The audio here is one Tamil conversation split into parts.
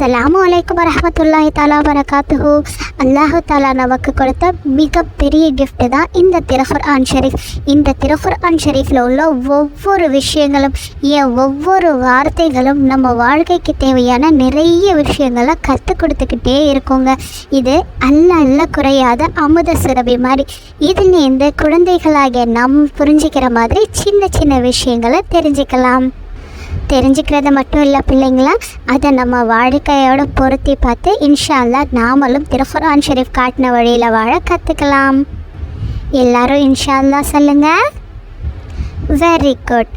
அஸ்ஸலாமு அலைக்கும் வரமத்துல்லாஹி தாலா வரகாத்துஹு அல்லாஹு தாலா நமக்கு கொடுத்த மிகப்பெரிய கிஃப்ட்டு தான் இந்த திருஃபர் ஆன் ஷெரீஃப். இந்த திருஃபர் ஆன் ஷெரீஃபில் உள்ள ஒவ்வொரு விஷயங்களும் ஏன் ஒவ்வொரு வார்த்தைகளும் நம்ம வாழ்க்கைக்கு தேவையான நிறைய விஷயங்களை கற்றுக் கொடுத்துக்கிட்டே இருக்குங்க. இது அல்ல அல்ல குறையாத அமுத சுரபி மாதிரி. இதுலேருந்து குழந்தைகளாகிய நம் புரிஞ்சுக்கிற மாதிரி சின்ன சின்ன விஷயங்களை தெரிஞ்சுக்கலாம். தெரிஞ்சுக்கிறது மட்டும் இல்லை பிள்ளைங்களா அதை நம்ம வாழ்க்கையோட பொருத்தி பார்த்து இன்ஷால்லா நாமளும் திருஃபுரான் ஷெரீஃப் காட்டின வழியில் வாழ கற்றுக்கலாம் எல்லாரும் இன்ஷால்லா சொல்லுங்கள் வெரி குட்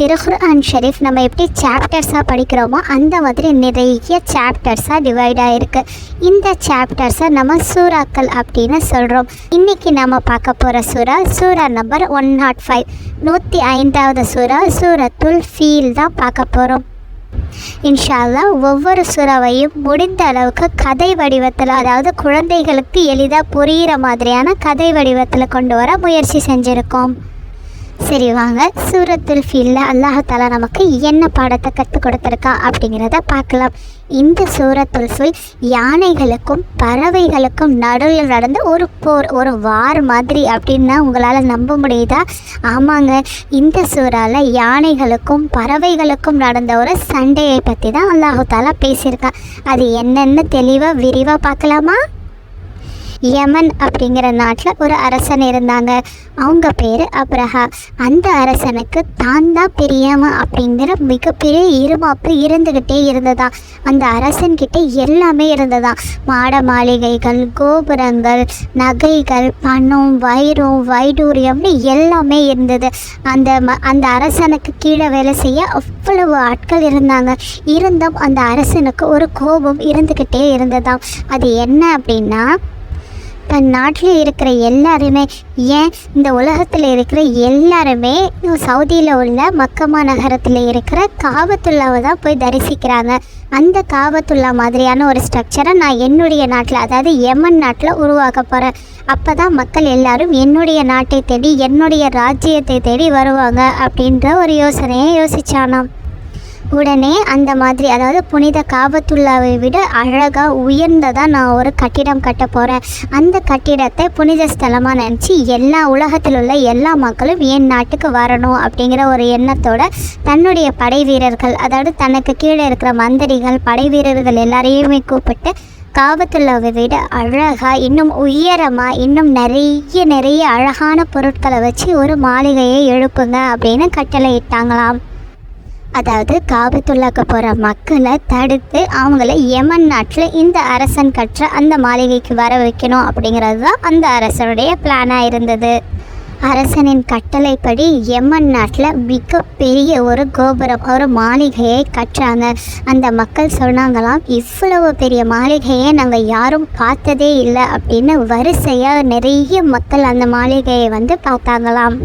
திருகுர்ஆன் ஷெரீஃப் நம்ம எப்படி சாப்டர்ஸாக படிக்கிறோமோ அந்த மாதிரி நிறைய சாப்டர்ஸாக டிவைட் ஆகிருக்கு இந்த சாப்டர்ஸை நம்ம சூறாக்கள் அப்படின்னு சொல்கிறோம் இன்றைக்கி நம்ம பார்க்க போகிற சூறா சூறா நம்பர் ஒன் நாட் ஃபைவ் நூற்றி ஐந்தாவது சூறா சூரத்துல் ஃபீல் தான் பார்க்க போகிறோம் இன்ஷால்லா ஒவ்வொரு சுறாவையும் முடிந்த அளவுக்கு கதை வடிவத்தில் அதாவது குழந்தைகளுக்கு எளிதாக புரிகிற மாதிரியான கதை வடிவத்தில் கொண்டு வர முயற்சி செஞ்சுருக்கோம். சரி வாங்க. சூரத்துல் ஃபீல்ல அல்லாஹால நமக்கு என்ன பாடத்தை கற்றுக் கொடுத்துருக்கா அப்படிங்கிறத பார்க்கலாம். இந்த சூரத்துல் ஃபீல் யானைகளுக்கும் பறவைகளுக்கும் நடுவில் நடந்த ஒரு போர் ஒரு வார் மாதிரி அப்படின்னா உங்களால் நம்ப முடியுதா? ஆமாங்க. இந்த சூறால யானைகளுக்கும் பறவைகளுக்கும் நடந்த ஒரு சண்டையை பற்றி தான் அல்லாஹு தாலா பேசியிருக்கா. அது என்னென்னு தெளிவாக விரிவாக பார்க்கலாமா? யமன் அப்படிங்கிற நாட்டில் ஒரு அரசன் இருந்தாங்க. அவங்க பேர் அப்ரஹா. அந்த அரசனுக்கு தான் தான் பெரியவன் அப்படிங்கிற மிகப்பெரிய இருமாப்பு இருந்துக்கிட்டே இருந்ததா. அந்த அரசன்கிட்ட எல்லாமே இருந்ததா. மாட மாளிகைகள் கோபுரங்கள் நகைகள் பணம் வைரம் வைடூரியம்னு எல்லாமே இருந்தது. அந்த ம அந்த அரசனுக்கு கீழே வேலை செய்ய அவ்வளவு ஆட்கள் இருந்தாங்க. இருந்தும் அந்த அரசனுக்கு ஒரு கோபம் இருந்துக்கிட்டே இருந்ததாம். அது என்ன அப்படின்னா தன் நாட்டில் இருக்கிற எல்லாருமே ஏன் இந்த உலகத்தில் இருக்கிற எல்லாருமே சவுதியில் உள்ள மக்கமா நகரத்தில் இருக்கிற காபத்துல்லாவை தான் போய் தரிசிக்கிறாங்க. அந்த காபத்துல்லா மாதிரியான ஒரு ஸ்ட்ரக்சரை நான் என்னுடைய நாட்டில் அதாவது எமன் நாட்டில் உருவாக்க போகிறேன் அப்போ தான் மக்கள் எல்லாரும் என்னுடைய நாட்டை தேடி என்னுடைய ராஜ்யத்தை தேடி வருவாங்க அப்படின்ற ஒரு யோசனையை யோசிச்சானாம். உடனே அந்த மாதிரி அதாவது புனித காபத்துல்லாவை விட அழகாக உயர்ந்ததாக நான் ஒரு கட்டிடம் கட்ட போகிறேன் அந்த கட்டிடத்தை புனித ஸ்தலமாக நினச்சி எல்லா உலகத்தில் உள்ள எல்லா மக்களும் என் நாட்டுக்கு வரணும் அப்படிங்கிற ஒரு எண்ணத்தோட தன்னுடைய படை வீரர்கள் அதாவது தனக்கு கீழே இருக்கிற மந்திரிகள் படை வீரர்கள் எல்லாரையுமே கூப்பிட்டு காபத்துல்லாவை விட அழகாக இன்னும் உயரமாக இன்னும் நிறைய நிறைய அழகான பொருட்களை வச்சு ஒரு மாளிகையை எழுப்புங்க அப்படின்னு கட்டளை இட்டாங்களாம். அதாவது காபத்துள்ளாக்க போகிற மக்களை தடுத்து அவங்கள யமன் நாட்டில் இந்த அரசன் கற்ற அந்த மாளிகைக்கு வர வைக்கணும் அப்படிங்கிறது தான் அந்த அரசனுடைய பிளானாக இருந்தது. அரசனின் கட்டளைப்படி யமன் நாட்டில் மிகப்பெரிய ஒரு கோபுரம் ஒரு மாளிகையை கட்டுறாங்க அந்த மக்கள் சொன்னாங்களாம் இவ்வளவு பெரிய மாளிகையை நாங்கள் யாரும் பார்த்ததே இல்லை அப்படின்னு வரிசையாக நிறைய மக்கள் அந்த மாளிகையை வந்து பார்த்தாங்களாம்.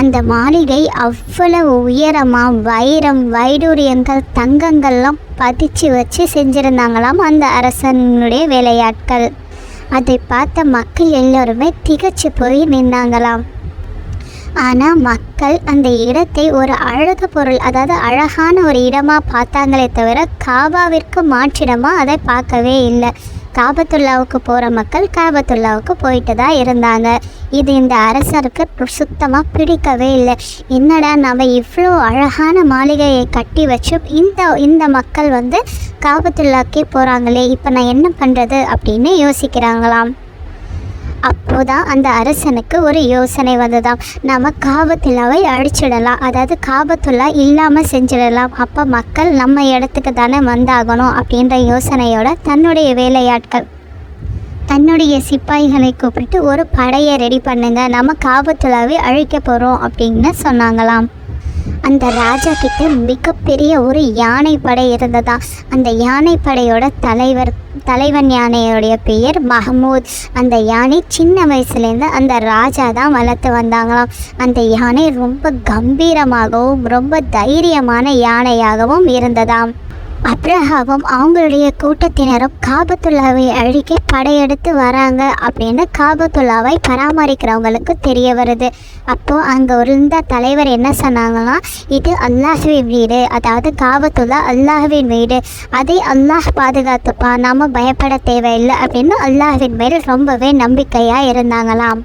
அந்த மாளிகை அவ்வளவு உயரமாக வைரம் வைடூரியங்கள் தங்கங்கள்லாம் பதிச்சு வச்சு செஞ்சுருந்தாங்களாம் அந்த அரசனுடைய வேலையாட்கள். அதை பார்த்த மக்கள் எல்லோருமே திகச்சு போய் நின்றாங்களாம் ஆனால் மக்கள் அந்த இடத்தை ஒரு அழகு பொருள் அதாவது அழகான ஒரு இடமாக பார்த்தாங்களே தவிர காபாவிற்கு மாற்றிடமாக அதை பார்க்கவே இல்லை. காபத்துல்லாவுக்கு போகிற மக்கள் காபத்துல்லாவுக்கு போயிட்டு தான் இருந்தாங்க. இது இந்த அரசருக்கு சுத்தமாக பிடிக்கவே இல்லை. என்னடா நம்ம இவ்வளோ அழகான மாளிகையை கட்டி வச்சு இந்த இந்த மக்கள் வந்து காபத்துல்லாக்கே போகிறாங்களே இப்போ நான் என்ன பண்ணுறது அப்படின்னு யோசிக்கிறாங்களாம். அப்போதான் அந்த அரசனுக்கு ஒரு யோசனை வந்ததாம். நம்ம காபத்துல்லாவை அழிச்சிடலாம். அதாவது காபத்துல்லா இல்லாமல் செஞ்சிடலாம். அப்போ மக்கள் நம்ம இடத்துக்கு தானே வந்தாகணும் அப்படின்ற யோசனையோட தன்னுடைய வேலையாட்கள் தன்னுடைய சிப்பாய்களை கூப்பிட்டு ஒரு படையை ரெடி பண்ணுங்க. நம்ம காபத்துல்லாவை அழிக்க போகிறோம் அப்படின்னு சொன்னாங்களாம். அந்த ராஜா கிட்ட மிகப்பெரிய ஒரு யானை படை இருந்ததா? அந்த யானை படையோட தலைவர் தலைவன் யானையோடைய பெயர் மஹமூத். அந்த யானை சின்ன வயசுலேருந்து அந்த ராஜா தான் வளர்த்து வந்தாங்களாம். அந்த யானை ரொம்ப கம்பீரமாகவும் ரொம்ப தைரியமான யானையாகவும் இருந்ததாம். அப்ரஹாவும் அவங்களுடைய கூட்டத்தினரும் காபத்துல்லாவை அழிக்க படையெடுத்து வராங்க அப்படின்னு காபத்துல்லாவை பராமரிக்கிறவங்களுக்கு தெரிய வருது. அப்போது அங்கே இருந்த தலைவர் என்ன சொன்னாங்கன்னா இது அல்லாஹுவின் வீடு. அதாவது காபத்துல்லா அல்லாஹுவின் வீடு. அதை அல்லாஹ் பாதுகாத்துப்பா. நாம பயப்பட தேவையில்லை அப்படின்னு அல்லாஹுவின் மேல் ரொம்பவே நம்பிக்கையாக இருந்தாங்களாம்.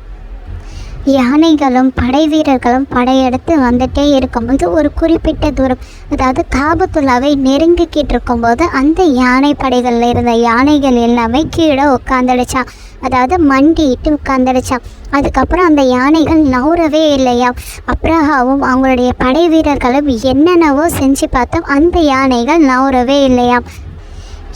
யானைகளும் படை வீரர்களும் படையெடுத்து வந்துட்டே இருக்கும்போது ஒரு குறிப்பிட்ட தூரம் அதாவது காபத்துலாவை நெருங்கிக்கிட்டு இருக்கும்போது அந்த யானை படைகளில் இருந்த யானைகள் எல்லாமே கீழே உட்காந்துடுச்சான் அதாவது மண்டிட்டு உட்காந்துடுச்சான் அதுக்கப்புறம் அந்த யானைகள் நவுறவே இல்லையா. அப்ரஹாவும் அவங்களுடைய படை வீரர்களும் என்னென்னவோ செஞ்சு பார்த்தோம் அந்த யானைகள் நவுறவே இல்லையாம்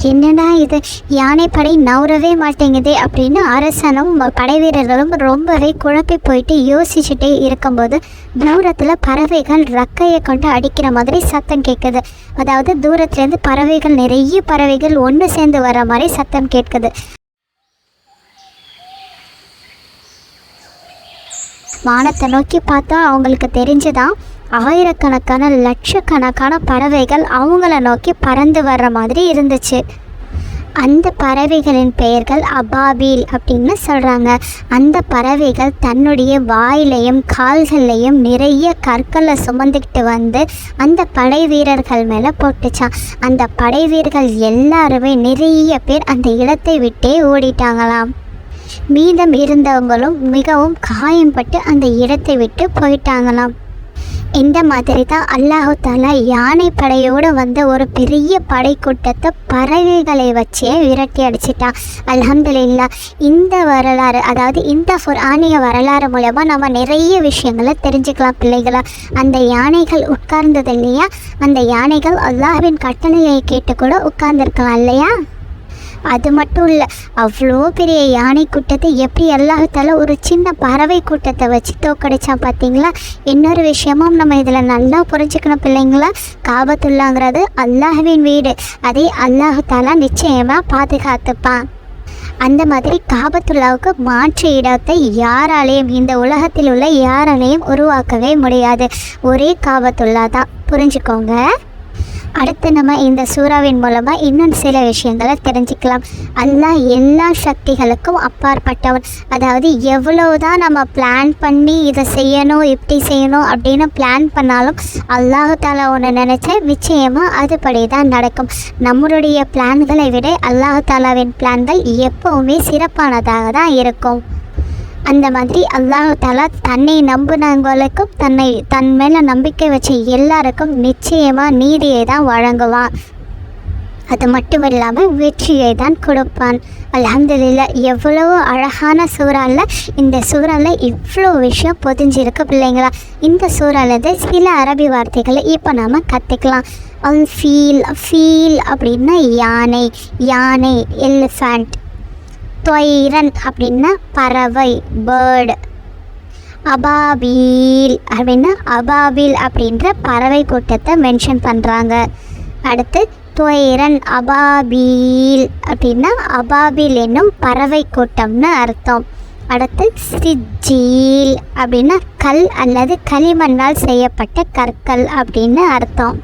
என்னடா இது? யானைப்படை நவுறவே மாட்டேங்குதே அப்படின்னு அரசனும் படை வீரர்களும் ரொம்பவே குழப்பி போயிட்டு யோசிச்சுட்டே இருக்கும்போது தூரத்தில் பறவைகள் ரக்கையை கொண்டு அடிக்கிற மாதிரி சத்தம் கேட்குது அதாவது தூரத்துலேருந்து பறவைகள் நிறைய பறவைகள் ஒன்று சேர்ந்து வர மாதிரி சத்தம் கேட்குது. வானத்தை நோக்கி பார்த்தா அவங்களுக்கு தெரிஞ்சுதான் ஆயிரக்கணக்கான லட்சக்கணக்கான பறவைகள் அவங்கள நோக்கி பறந்து வர்ற மாதிரி இருந்துச்சு. அந்த பறவைகளின் பெயர்கள் அபாபீல் அப்படின்னு சொல்கிறாங்க அந்த பறவைகள் தன்னுடைய வாயிலையும் கால்கள்லையும் நிறைய கற்களை சுமந்துக்கிட்டு வந்து அந்த படை வீரர்கள் மேலே போட்டுச்சான் அந்த படை வீரர்கள் எல்லாருமே நிறைய பேர் அந்த இடத்தை விட்டே ஓடிட்டாங்களாம். மீதம் இருந்தவங்களும் மிகவும் காயம்பட்டு அந்த இடத்தை விட்டு போயிட்டாங்களாம். இந்த மாதிரி தான் அல்லாஹு தாலா யானை படையோடு வந்த ஒரு பெரிய படைக்கூட்டத்தை பறவைகளை வச்சே விரட்டி அடிச்சிட்டான் அலமதுல்லா இந்த வரலாறு அதாவது இந்த குர்ஆனிய வரலாறு மூலமாக நம்ம நிறைய விஷயங்களை தெரிஞ்சுக்கலாம் பிள்ளைகளா. அந்த யானைகள் உட்கார்ந்தது இல்லையா? அந்த யானைகள் அல்லாஹ்வின் கட்டளையை கேட்டு கூட உட்கார்ந்துருக்கலாம் இல்லையா? அது மட்டும் இல்லை அவ்வளோ பெரிய யானை கூட்டத்தை எப்படி எல்லாத்தால ஒரு சின்ன பறவை கூட்டத்தை வச்சு தோக்கடிச்சா பார்த்தீங்களா இன்னொரு விஷயமும் நம்ம இதில் நல்லா புரிஞ்சுக்கணும் பிள்ளைங்களா. காபத்துள்ளாங்கிறது அல்லாஹுவின் வீடு. அதை அல்லாஹாலா நிச்சயமாக பாதுகாத்துப்பான். அந்த மாதிரி காபத்துல்லாவுக்கு மாற்று இடத்தை யாராலையும் இந்த உலகத்தில் உள்ள யாராலையும் உருவாக்கவே முடியாது. ஒரே காபத்துல்லா தான். புரிஞ்சுக்கோங்க. அடுத்து நம்ம இந்த சூறாவின் மூலமாக இன்னும் சில விஷயங்களை தெரிஞ்சுக்கலாம். அல்லாஹ் எல்லா சக்திகளுக்கும் அப்பாற்பட்டவன். அதாவது எவ்வளவுதான் நம்ம பிளான் பண்ணி இதை செய்யணும் இப்படி செய்யணும் அப்படின்னு பிளான் பண்ணாலும் அல்லாஹால ஒன்று நினச்சா நிச்சயமாக அதுபடி தான் நடக்கும். நம்மளுடைய பிளான்களை விட அல்லாஹாலாவின் பிளான்கள் எப்போவுமே சிறப்பானதாக தான் இருக்கும். அந்த மாதிரி அல்லாஹ் தாலா தன்னை நம்புனவங்களுக்கும் தன்னை தன் மேலே நம்பிக்கை வச்ச எல்லாருக்கும் நிச்சயமாக நீதியை தான் வழங்குவான். அது மட்டும் இல்லாமல் வெற்றியை தான் கொடுப்பான். அல்ஹம்துலில்லா எவ்வளவு அழகான சூறாவில் இந்த சூறாவில் இவ்வளோ விஷயம் பொதிஞ்சிருக்கு பிள்ளைங்களா. இந்த சூறாலது சில அரபி வார்த்தைகளை இப்போ நாம் கற்றுக்கலாம் அல் ஃபீல் ஃபீல் அப்படின்னா யானை யானை எலிஃபண்ட். துயரன் அப்படின்னா பறவை பேர்டு அபாபீல் அப்படின்னா அபாபீல் அப்படின்ற பறவை கூட்டத்தை மென்ஷன் பண்ணுறாங்க அடுத்து துயரன் அபாபீல் அப்படின்னா அபாபீல் என்னும் பறவை கூட்டம்னு அர்த்தம். அடுத்து சிஜீல் அப்படின்னா கல் அல்லது களிமண்ணால் செய்யப்பட்ட கற்கள் அப்படின்னு அர்த்தம்.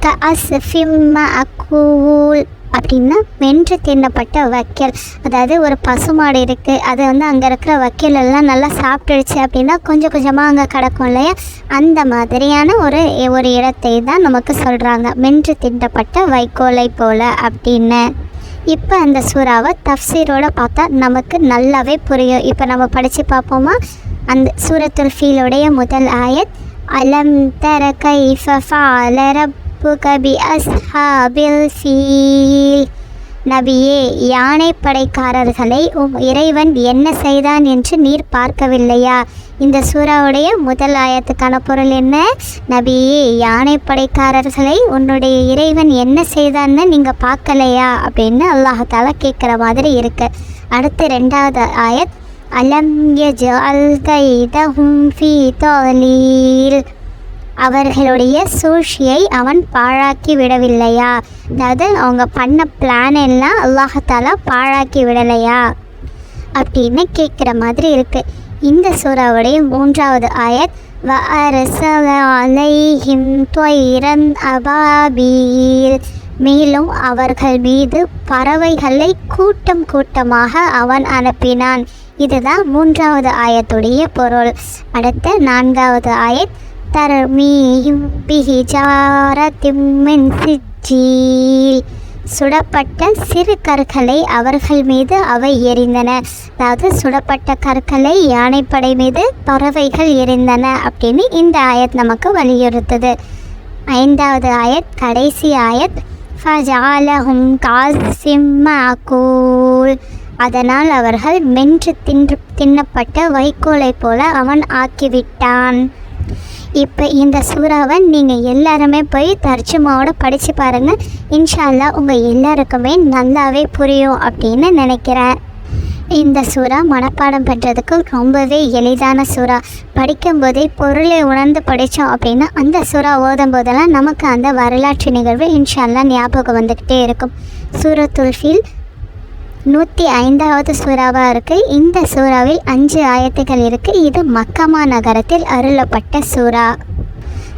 க அஸ்ஃபிம்ம அக்கூல் அப்படின்னா வென்று தின்னப்பட்ட வைக்கல். அதாவது ஒரு பசுமாடு இருக்குது அது வந்து அங்கே இருக்கிற வைக்கல் எல்லாம் நல்லா சாப்பிட்டுடுச்சு அப்படின்னா கொஞ்சம் கொஞ்சமாக அங்கே கிடக்கும் இல்லையா? அந்த மாதிரியான ஒரு ஒரு இடத்தை தான் நமக்கு சொல்கிறாங்க மென்று தின்னப்பட்ட வைக்கோலை போல் அப்படின்னு. இப்போ அந்த சூறாவை தஃசீரோடு பார்த்தா நமக்கு நல்லாவே புரியும். இப்போ நம்ம படித்து பார்ப்போமா? அந்த சூரத்துல் ஃபீலுடைய முதல் ஆயத் அலம் தர கைஃப ஃபஅல ரப்புக பி அஸ்ஹாபில் ஃபீல் நபியே யானை படைக்காரர்களை உம் இறைவன் என்ன செய்தான் என்று நீர் பார்க்கவில்லையா? இந்த சூறாவுடைய முதல் ஆயத்துக்கான பொருள் என்ன? நபியே யானை படைக்காரர்களை உன்னுடைய இறைவன் என்ன செய்தான்னு நீங்கள் பார்க்கலையா? அப்படின்னு அல்லாஹால கேட்குற மாதிரி இருக்கு. அடுத்து ரெண்டாவது ஆயத் அலம் யஜ்அல் கைதஹும் ஃபீ தலீல். அவர்களுடைய சூழ்ச்சியை அவன் பாழாக்கி விடவில்லையா? அதாவது அவங்க பண்ண பிளான் எல்லாம் அல்லாஹாலா பாழாக்கி விடலையா? அப்படின்னு கேட்குற மாதிரி இருக்குது இந்த சூறாவுடைய மூன்றாவது ஆயத் வ அரசல மேலும் அவர்கள் மீது பறவைகளை கூட்டம் கூட்டமாக அவன் அனுப்பினான். இதுதான் மூன்றாவது ஆயத்துடைய பொருள். அடுத்த நான்காவது ஆயத் தரமேயும் பிஹிஜாரத்தின் மின் சுடப்பட்ட சிறு கற்களை அவர்கள் மீது அவை எரிந்தன. அதாவது சுடப்பட்ட கற்களை யானைப்படை மீது பறவைகள் எரிந்தன அப்படின்னு இந்த ஆயத் நமக்கு வலியுறுத்துது. ஐந்தாவது ஆயத் கடைசி ஆயத் ஃபஜாலஹும் காசிம்மாக்கூல் அதனால் அவர்கள் மென்று தின்று தின்னப்பட்ட வைக்கோலை போல அவன் ஆக்கிவிட்டான். இப்போ இந்த சூறாவை நீங்கள் எல்லாருமே போய் தர்ஜுமாவோட படித்து பாருங்கள் இன்ஷால்லா உங்கள் எல்லாருக்குமே நல்லாவே புரியும் அப்படின்னு நினைக்கிறேன். இந்த சூறா மனப்பாடம் பண்ணுறதுக்கு ரொம்பவே எளிதான சூறா. படிக்கும்போதே பொருளை உணர்ந்து படித்தோம் அப்படின்னா அந்த சூறா ஓதும் போதெல்லாம் நமக்கு அந்த வரலாற்று நிகழ்வு இன்ஷால்லாம் ஞாபகம் வந்துக்கிட்டே இருக்கும். சூரத்துல் ஃபீல் நூற்றி ஐந்தாவது சூறாவாக இருக்குது இந்த சூறாவில் அஞ்சு ஆயத்துகள் இருக்குது இது மக்கமா நகரத்தில் அருளப்பட்ட சூறா.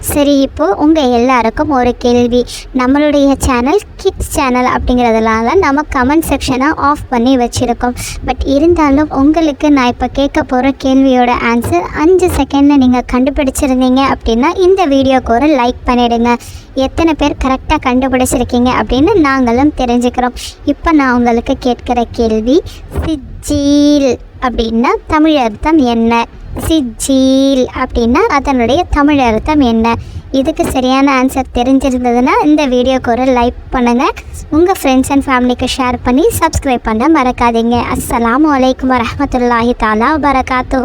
சரி இப்போது உங்கள் எல்லாருக்கும் ஒரு கேள்வி. நம்மளுடைய சேனல் கிட்ஸ் சேனல் அப்படிங்கிறதுனால நம்ம கமெண்ட் செக்ஷனை ஆஃப் பண்ணி வச்சுருக்கோம். பட் இருந்தாலும் உங்களுக்கு நான் இப்போ கேட்க போகிற கேள்வியோட ஆன்சர் அஞ்சு செகண்டில் நீங்கள் கண்டுபிடிச்சிருந்தீங்க அப்படின்னா இந்த வீடியோக்கு ஒரு லைக் பண்ணிவிடுங்க எத்தனை பேர் கரெக்டாக கண்டுபிடிச்சிருக்கீங்க அப்படின்னு நாங்களும் தெரிஞ்சுக்கிறோம். இப்போ நான் உங்களுக்கு கேட்குற கேள்வி சிஜீல் அப்படின்னா தமிழ் அர்த்தம் என்ன? சிஜீல் அப்படின்னா அதனுடைய தமிழ் அர்த்தம் என்ன? இதுக்கு சரியான ஆன்சர் தெரிஞ்சிருந்ததுன்னா இந்த வீடியோக்கு ஒரு லைக் பண்ணுங்கள் உங்கள் ஃப்ரெண்ட்ஸ் அண்ட் ஃபேமிலிக்கு ஷேர் பண்ணி சப்ஸ்கிரைப் பண்ண மறக்காதீங்க. அஸ்லாம் வலைக்கம் வரமத்துல்லாஹி தாலா வரகாத்து